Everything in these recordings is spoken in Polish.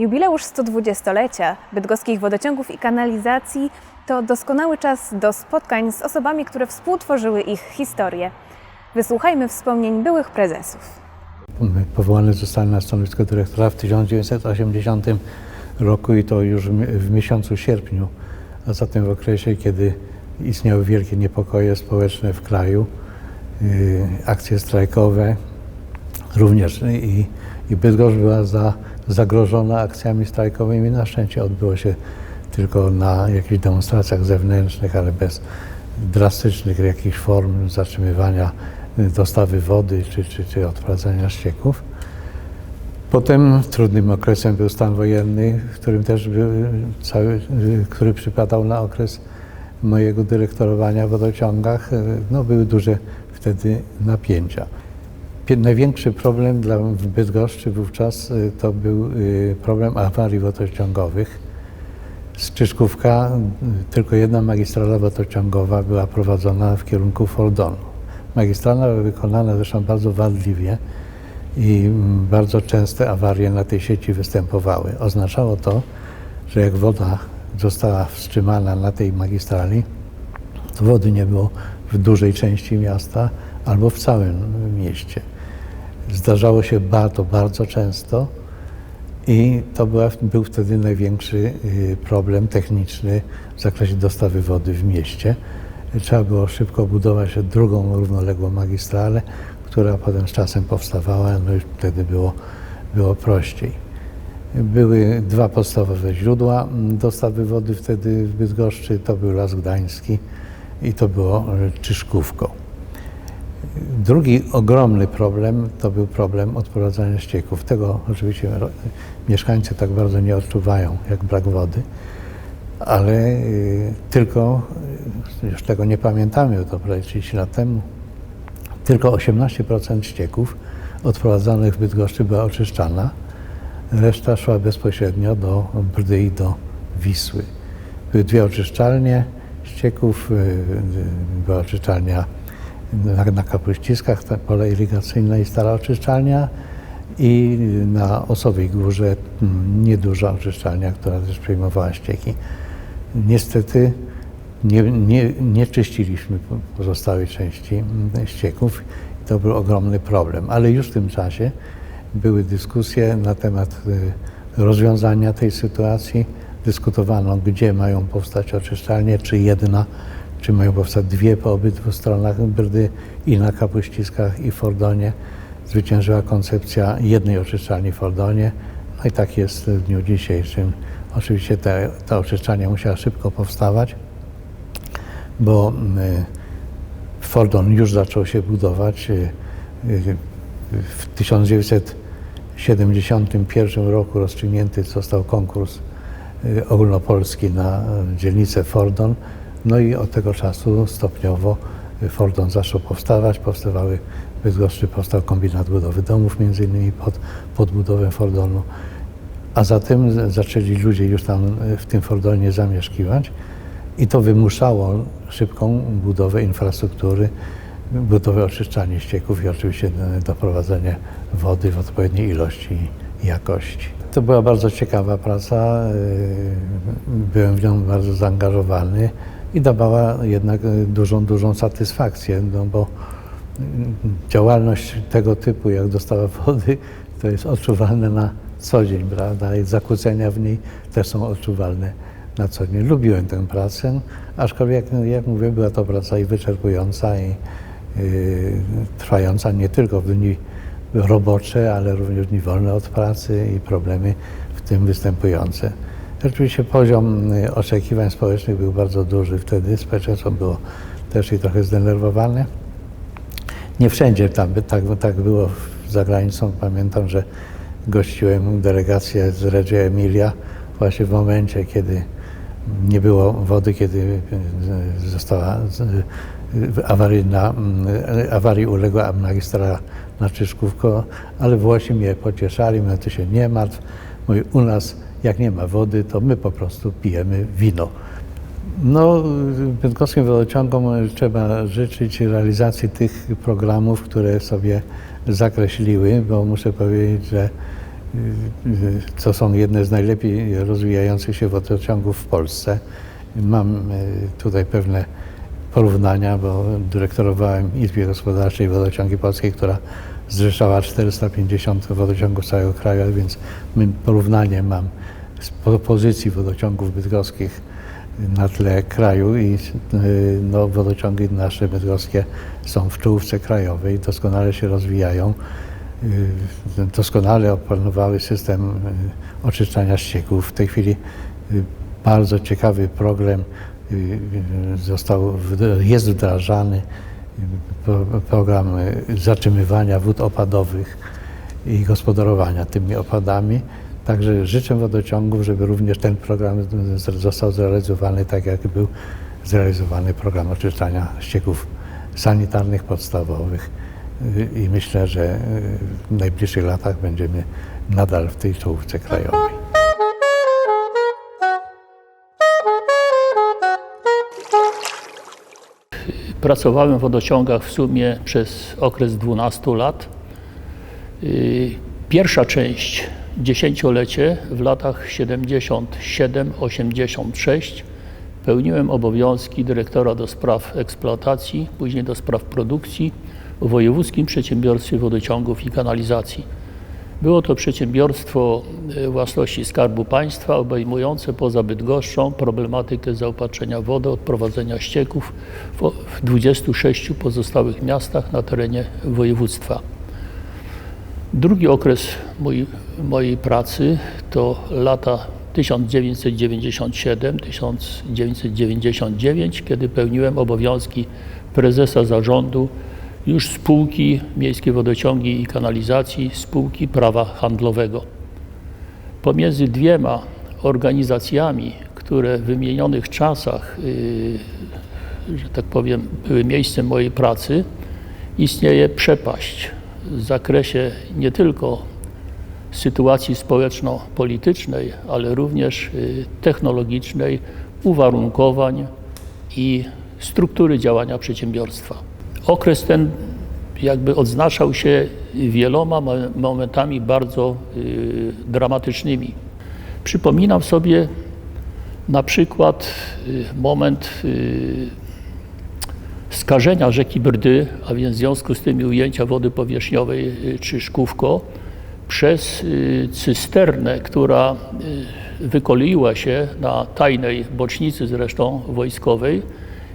Jubileusz 120-lecia bydgoskich wodociągów i kanalizacji to doskonały czas do spotkań z osobami, które współtworzyły ich historię. Wysłuchajmy wspomnień byłych prezesów. Powołany zostałem na stanowisko dyrektora w 1980 roku i to już w miesiącu sierpniu, a zatem w okresie, kiedy istniały wielkie niepokoje społeczne w kraju, yy, akcje strajkowe, również i, i Bydgoszcz była za, zagrożona akcjami strajkowymi. Na szczęście odbyło się tylko na jakichś demonstracjach zewnętrznych, ale bez drastycznych jakichś form zatrzymywania dostawy wody czy, czy, czy odprowadzania ścieków. Potem trudnym okresem był stan wojenny, w którym też był cały, który przypadał na okres mojego dyrektorowania w wodociągach. No, były duże wtedy napięcia. Największy problem dla w Bydgoszczy wówczas y, to był y, problem awarii wodociągowych. Z Czyszkówka y, tylko jedna magistrala wodociągowa była prowadzona w kierunku Fordonu. Magistrala była wykonana zresztą bardzo wadliwie i mm, bardzo częste awarie na tej sieci występowały. Oznaczało to, że jak woda została wstrzymana na tej magistrali, to wody nie było w dużej części miasta albo w całym mieście. Zdarzało się ba- to bardzo często i to była, był wtedy największy y, problem techniczny w zakresie dostawy wody w mieście. Trzeba było szybko budować drugą równoległą magistralę, która potem z czasem powstawała, no wtedy było, było prościej. Były dwa podstawowe źródła mm, dostawy wody wtedy w Bydgoszczy. To był Las Gdański i to było e, Czyszkówko. Drugi ogromny problem to był problem odprowadzania ścieków. Tego oczywiście mieszkańcy tak bardzo nie odczuwają jak brak wody, ale y, tylko, y, już tego nie pamiętamy, to prawie 30 lat temu, tylko 18% ścieków odprowadzanych w Bydgoszczy była oczyszczana, reszta szła bezpośrednio do Brdy i do Wisły. Były dwie oczyszczalnie ścieków, y, była oczyszczalnia na, Kapuściskach, ta pole irygacyjne i stara oczyszczalnia i na Osowej Górze mm, nieduża oczyszczalnia, która też przejmowała ścieki. Niestety nie, nie, nie czyściliśmy po- pozostałej części mm, ścieków i to był ogromny problem, ale już w tym czasie były dyskusje na temat y, rozwiązania tej sytuacji. Dyskutowano, gdzie mają powstać oczyszczalnie, czy jedna, czy mają powstać dwie po obydwu stronach Brdy i na Kapuściskach i Fordonie. Zwyciężyła koncepcja jednej oczyszczalni w Fordonie. No i tak jest w dniu dzisiejszym. Oczywiście te, ta oczyszczalnia musiała szybko powstawać, bo y, Fordon już zaczął się budować. y, y, W 1971 roku rozstrzygnięty został konkurs ogólnopolski na dzielnicę Fordon. No i od tego czasu stopniowo Fordon zaczął powstawać. Powstawały w Bydgoszczy powstał kombinat budowy domów, między innymi pod, pod budowę Fordonu. A zatem zaczęli ludzie już tam y, w tym Fordonie zamieszkiwać i to wymuszało szybką budowę infrastruktury, budowę oczyszczalni ścieków i oczywiście y, doprowadzenie wody w odpowiedniej ilości i jakości. To była bardzo ciekawa praca, y, byłem w nią bardzo zaangażowany i dawała jednak y, dużą, dużą satysfakcję, no bo y, działalność tego typu, jak dostawa wody, to jest odczuwalne na co dzień, prawda? I zakłócenia w niej też są odczuwalne na co dzień. Lubiłem tę pracę, aczkolwiek, jak, jak mówię, była to praca i wyczerpująca, i yy, trwająca nie tylko w dni robocze, ale również dni wolne od pracy i problemy w tym występujące. Rzeczywiście poziom y, oczekiwań społecznych był bardzo duży wtedy, społeczeństwo było też i trochę zdenerwowane. Nie wszędzie tam tak, tak było za granicą. Pamiętam, że gościłem delegację z Reggio Emilia właśnie w momencie, kiedy nie było wody, kiedy e, została z- e, awaryjna, awarii uległa magistrala na Czyszkówko, ale Włosi mnie pocieszali, mówią, ty się nie martw. Mówi, u nas jak nie ma wody, to my po prostu pijemy wino. No, bydgoskim wodociągom trzeba życzyć realizacji tych programów, które sobie zakreśliły, bo muszę powiedzieć, że co są jedne z najlepiej rozwijających się wodociągów w Polsce. Mam y, tutaj pewne porównania, bo dyrektorowałem Izbie Gospodarczej Wodociągi Polskiej, która zrzeszała 450 wodociągów całego kraju, więc porównanie mam z po- pozycji wodociągów bydgoskich na tle kraju i y, no, wodociągi nasze bydgoskie są w czołówce krajowej, doskonale się rozwijają. Y, Doskonale opanowały system y, oczyszczania ścieków. W tej chwili bardzo ciekawy program został, jest wdrażany program y, zatrzymywania wód opadowych i gospodarowania tymi opadami. Także życzę wodociągów, żeby również ten program został zrealizowany tak, jak był zrealizowany program oczyszczania ścieków sanitarnych podstawowych. Y, I myślę, że y, w najbliższych latach będziemy nadal w tej czołówce krajowej. Pracowałem w wodociągach w sumie przez okres 12 lat. Y, Pierwsza część, dziesięciolecie, w latach 77-86 pełniłem obowiązki dyrektora do spraw eksploatacji, później do spraw produkcji w Wojewódzkim Przedsiębiorstwie Wodociągów i Kanalizacji. Było to przedsiębiorstwo e, własności Skarbu Państwa obejmujące poza Bydgoszczą problematykę zaopatrzenia wody, odprowadzenia ścieków w, w 26 pozostałych miastach na terenie województwa. Drugi okres mój, mojej pracy to lata 1997-1999, kiedy pełniłem obowiązki prezesa zarządu już spółki Miejskie Wodociągi i Kanalizacji, spółki prawa handlowego. Pomiędzy dwiema organizacjami, które w wymienionych czasach, yy, że tak powiem, były miejscem mojej pracy, istnieje przepaść w zakresie nie tylko sytuacji społeczno-politycznej, ale również y, technologicznej, uwarunkowań i struktury działania przedsiębiorstwa. Okres ten jakby odznaczał się wieloma mo- momentami bardzo y, dramatycznymi. Przypominam sobie na przykład y, moment y, skażenia rzeki Brdy, a więc w związku z tym ujęcia wody powierzchniowej czy szkówko przez cysternę, która wykoleiła się na tajnej bocznicy zresztą wojskowej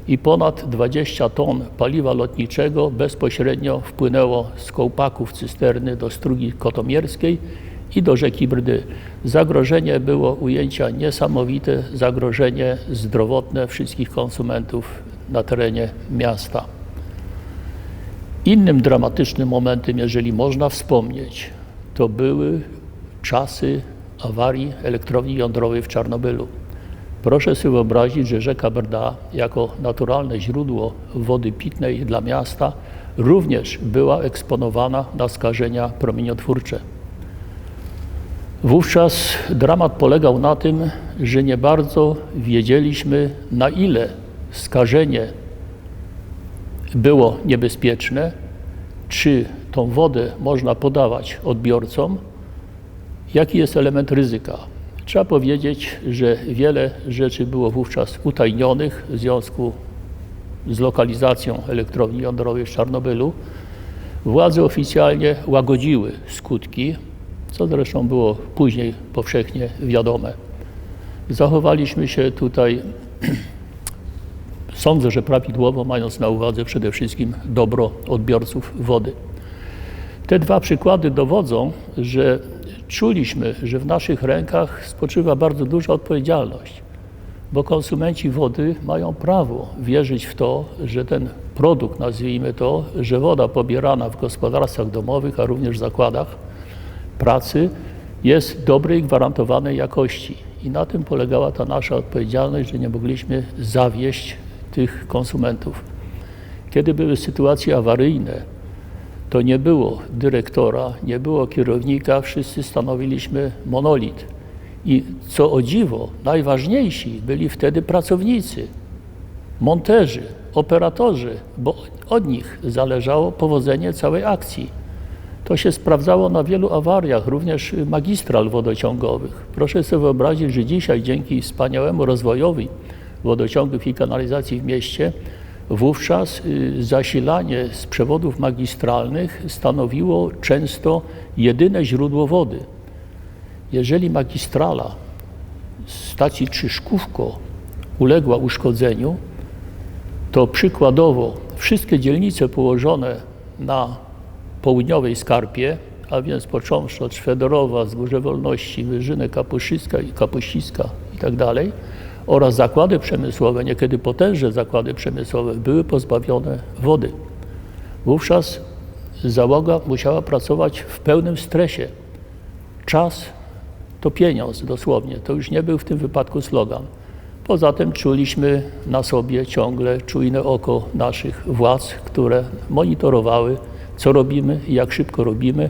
i ponad 20 ton paliwa lotniczego bezpośrednio wpłynęło z kołpaków cysterny do strugi kotomierskiej i do rzeki Brdy. Zagrożenie było ujęcia niesamowite, zagrożenie zdrowotne wszystkich konsumentów na terenie miasta. Innym dramatycznym momentem, jeżeli można wspomnieć, to były czasy awarii elektrowni jądrowej w Czarnobylu. Proszę sobie wyobrazić, że rzeka Brda jako naturalne źródło wody pitnej dla miasta również była eksponowana na skażenia promieniotwórcze. Wówczas dramat polegał na tym, że nie bardzo wiedzieliśmy, na ile skażenie było niebezpieczne, czy tą wodę można podawać odbiorcom, jaki jest element ryzyka. Trzeba powiedzieć, że wiele rzeczy było wówczas utajnionych w związku z lokalizacją elektrowni jądrowej w Czarnobylu. Władze oficjalnie łagodziły skutki, co zresztą było później powszechnie wiadome. Zachowaliśmy się tutaj, sądzę, że prawidłowo, mając na uwadze przede wszystkim dobro odbiorców wody. Te dwa przykłady dowodzą, że czuliśmy, że w naszych rękach spoczywa bardzo duża odpowiedzialność, bo konsumenci wody mają prawo wierzyć w to, że ten produkt, nazwijmy to, że woda pobierana w gospodarstwach domowych, a również w zakładach pracy jest dobrej, gwarantowanej jakości. I na tym polegała ta nasza odpowiedzialność, że nie mogliśmy zawieść tych konsumentów. Kiedy były sytuacje awaryjne, to nie było dyrektora, nie było kierownika, wszyscy stanowiliśmy monolit. I co o dziwo, najważniejsi byli wtedy pracownicy, monterzy, operatorzy, bo od nich zależało powodzenie całej akcji. To się sprawdzało na wielu awariach, również magistral wodociągowych. Proszę sobie wyobrazić, że dzisiaj dzięki wspaniałemu rozwojowi wodociągów i kanalizacji w mieście, wówczas y, zasilanie z przewodów magistralnych stanowiło często jedyne źródło wody. Jeżeli magistrala stacji Trzyszkówko uległa uszkodzeniu, to przykładowo wszystkie dzielnice położone na południowej skarpie, a więc począwszy od Szwedorowa, Wzgórze Wolności, Wyżyny Kapuściska Kapuściska i tak dalej, oraz zakłady przemysłowe, niekiedy potężne zakłady przemysłowe, były pozbawione wody. Wówczas załoga musiała pracować w pełnym stresie. Czas to pieniądz, dosłownie. To już nie był w tym wypadku slogan. Poza tym czuliśmy na sobie ciągle czujne oko naszych władz, które monitorowały, co robimy i jak szybko robimy,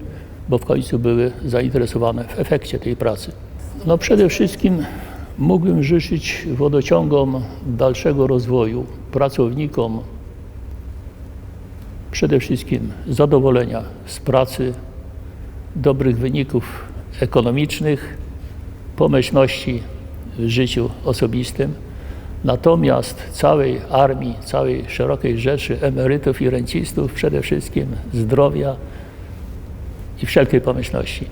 bo w końcu były zainteresowane w efekcie tej pracy. No przede wszystkim mógłbym życzyć wodociągom dalszego rozwoju, pracownikom przede wszystkim zadowolenia z pracy, dobrych wyników ekonomicznych, pomyślności w życiu osobistym. Natomiast całej armii, całej szerokiej rzeszy emerytów i rencistów przede wszystkim zdrowia i wszelkiej pomyślności.